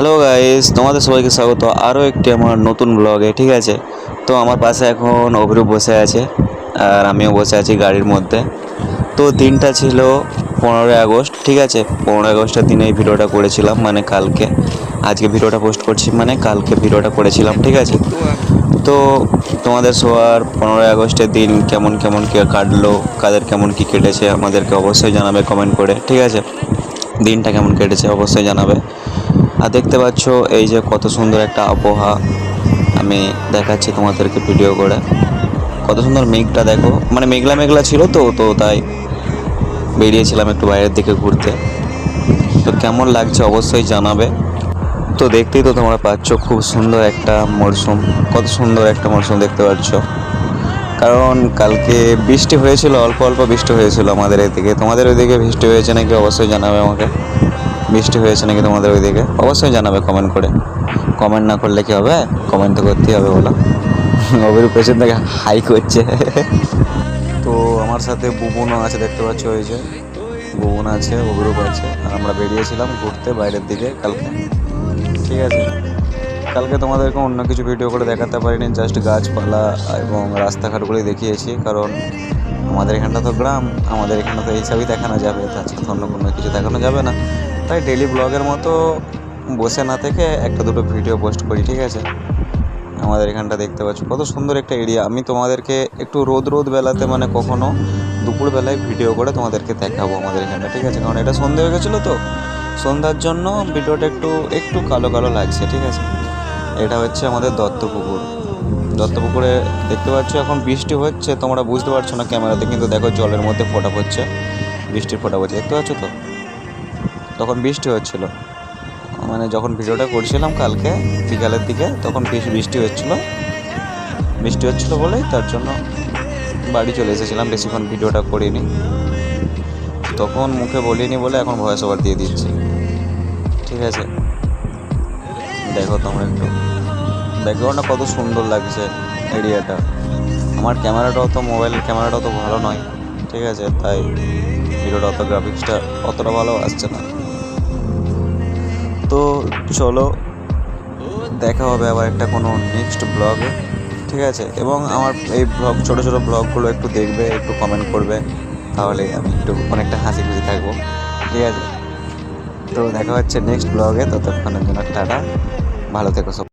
Hello guys তোমাদের সবাইকে স্বাগত। আরও একটি আমার নতুন ব্লগে ঠিক আছে? তো আমার পাশে এখন অভিরূপ বসে আছে, আর আমিও বসে আছি গাড়ির মধ্যে। তো দিনটা ছিল পনেরোই আগস্ট, ঠিক আছে? পনেরোই আগস্টের দিনে এই ভিডিওটা করেছিলাম মানে কালকে। আজকে ভিডিওটা পোস্ট করছি মানে কালকে ভিডিওটা করেছিলাম, ঠিক আছে? তো তোমাদের সবার পনেরোই আগস্টের দিন কেমন কেমন কে কাটলো, কাদের কেমন কী কেটেছে, আমাদেরকে অবশ্যই জানাবে কমেন্ট করে, ঠিক আছে? দিনটা কেমন কেটেছে, অবশ্যই জানাবে। আর দেখতে পাচ্ছ এই যে কত সুন্দর একটা আবহাওয়া। আমি দেখাচ্ছি তোমাদেরকে ভিডিও করে। কত সুন্দর মেঘটা দেখো। মানে মেঘলা মেঘলা ছিল তো তো তাই বেরিয়েছিলাম একটু বাইরের দিকে ঘুরতে। তো কেমন লাগছে অবশ্যই জানাবে। তো দেখতেই তো তোমরা পাচ্ছ খুব সুন্দর একটা মরশুম কত সুন্দর একটা মরশুম দেখতে পাচ্ছ। কারণ কালকে বৃষ্টি হয়েছিল, অল্প অল্প বৃষ্টি হয়েছিল আমাদের এদিকে। তোমাদের ওইদিকে বৃষ্টি হয়েছে নাকি অবশ্যই জানাবে আমাকে। বৃষ্টি হয়েছে নাকি তোমাদের ওইদিকে? অবশ্যই জানাবে কমেন্ট করে। কমেন্ট না করলে কি হবে? কমেন্ট তো করতেই হবে, বলো। অভিরূপ পেছন থেকে হাই করছে। তো আমার সাথে বুবনও আছে, দেখতে পাচ্ছ ওই যে। বুবন আছে, অভিরূপ আছে। আর আমরা বেরিয়েছিলাম ঘুরতে বাইরের দিকে কালকে। ঠিক আছে। কালকে তোমাদেরকে অন্য কিছু ভিডিও করে দেখাতে পারিনি জাস্ট গাছপালা এবং রাস্তাঘাটগুলি দেখিয়েছি। কারণ আমাদের এখানটা তো গ্রাম, আমাদের এখানে তো এইসবই দেখানো যাবে তাছাড়া তো অন্য কোনো কিছু দেখানো যাবে না। তাই ডেলি ব্লগের মতো বসে না থেকে একটা দুটো ভিডিও পোস্ট করি, ঠিক আছে? আমাদের এখানটা দেখতে পাচ্ছ, কত সুন্দর একটা এরিয়া আমি তোমাদেরকে একটু রোদ রোদ বেলাতে মানে কখনো দুপুরবেলায় ভিডিও করে তোমাদেরকে দেখাবো আমাদের এখানটা, ঠিক আছে? কারণ এটা সন্ধে হয়ে গেছিল তো, সন্ধ্যার জন্য ভিডিওটা একটু একটু কালো কালো লাগছে, ঠিক আছে? এটা হচ্ছে আমাদের দত্তপুকুর। দত্তপুকুরে দেখতে পাচ্ছ, এখন বৃষ্টি হচ্ছে, তোমরা বুঝতে পারছ না ক্যামেরাতে, কিন্তু দেখো জলের মধ্যে ফোটা পড়ছে, বৃষ্টির ফোটা পড়ছে, দেখতে পাচ্ছ তো? তখন বৃষ্টি হচ্ছিল। মানে যখন ভিডিওটা করছিলাম কালকে, বিকালের দিকে, তখন বেশ বৃষ্টি হচ্ছিল। বৃষ্টি হচ্ছিল বলেই তার জন্য বাড়ি চলে এসেছিলাম, বেশিক্ষণ ভিডিওটা করিনি। তখন মুখে বলিনি বলে এখন ভয়েস ওভার দিয়ে দিচ্ছি। ঠিক আছে? দেখো তোমরা একটু ব্যাকগ্রাউন্ডটা কত সুন্দর লাগছে এরিয়াটা। আমার ক্যামেরাটাও তো, মোবাইলের ক্যামেরাটাও তো ভালো নয়, ঠিক আছে? তাই ভিডিওটা অত গ্রাফিক্সটা অতটা ভালো আসছে না। তো চলো, দেখা হবে আবার একটা কোনো নেক্সট ব্লগে ঠিক আছে? এবং আমার এই ব্লগ ছোটো ছোটো ব্লগগুলো একটু দেখবে, একটু কমেন্ট করবে, তাহলে আমি একটু অনেকটা হাসি খুশি থাকব, ঠিক আছে? তো দেখা হচ্ছে নেক্সট ব্লগে ততক্ষণের জন্য টাটা, ভালো থেকো সব।